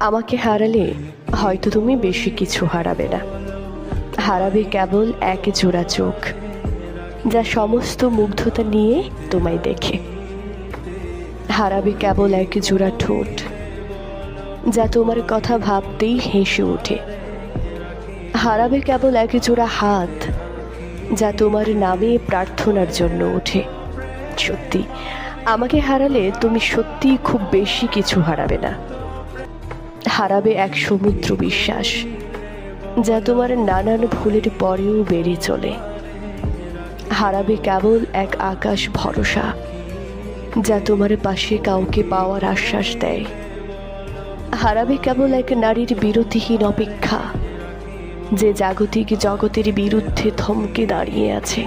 আমাকে হারালে হয়তো তুমি বেশি কিছু হারাবে না। হারাবে কেবল এক জোড়া চোখ, যা সমস্ত মুগ্ধতা নিয়ে তোমায় দেখে। হারাবে কেবল এক জোড়া ঠোঁট, যা তোমার কথা ভাবতেই হেসে ওঠে। হারাবে কেবল এক জোড়া হাত, যা তোমার নামে প্রার্থনার জন্য ওঠে। সত্যি, আমাকে হারালে তুমি সত্যি খুব বেশি কিছু হারাবে না। হারাবে এক সমুদ্র বিশ্বাস, যা তোমার নানান ভুলের পরেও বেড়ে চলে। হারাবে কেবল এক আকাশ ভরসা, যা তোমার পাশে কাউকে পাওয়ার আশ্বাস দেয়। হারাবে কেবল এক নারীর বিরতিহীন অপেক্ষা, যে জাগতিক জগতের বিরুদ্ধে থমকে দাঁড়িয়ে আছে।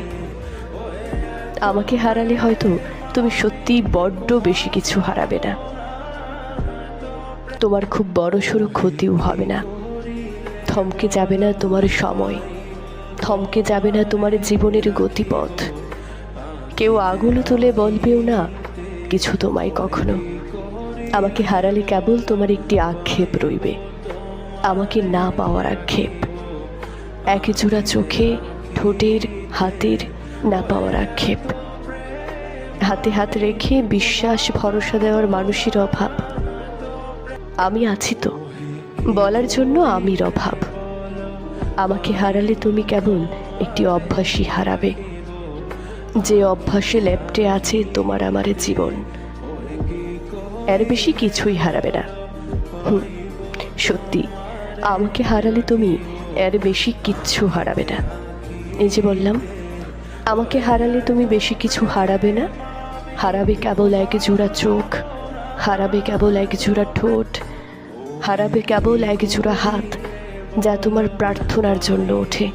আমাকে হারালে হয়তো তুমি সত্যি বড্ড বেশি কিছু হারাবে না। তোমার খুব বড় সড়ো ক্ষতিও হবে না। থমকে যাবে না তোমার সময়। থমকে যাবে না তোমার জীবনের গতিপথ। কেউ আঙুল তুলে বলবেও না, কিছু তোমায় কখনো। আমাকে হারালে কেবল তোমার একটি আক্ষেপ রইবে। আমাকে না পাওয়ার আক্ষেপ। এক জোড়া চোখে, ঠোঁটের, হাতের না পাওয়ার আক্ষেপ। হাতে হাত রেখে বিশ্বাস, ভরসা দেওয়ার মানুষের অভাব। আমি আছি তো। বলার জন্য আমির অভাব। আমাকে হারালে তুমি কেবল একটি অভ্যাসই হারাবে। যে অভ্যাসে লেপ্টে আছে তোমার আমার জীবন। এর বেশি কিছুই হারাবে না। হুম, সত্যি, আমাকে হারালে তুমি এর বেশি কিচ্ছু হারাবে না। এই যে বললাম, আমাকে হারালে তুমি বেশি কিছু হারাবে না। হারাবে কেবল এক জোড়া চোখ, হারাবে কেবল এক জোড়া ঠোঁট হারাবে কেবল এক জোড়া হাত, যা তোমার প্রার্থনার জন্য ওঠে।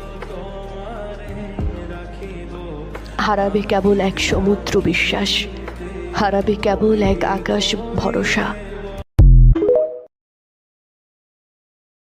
হারাবে কেবল এক সমুদ্র বিশ্বাস, হারাবে কেবল এক আকাশ ভরসা।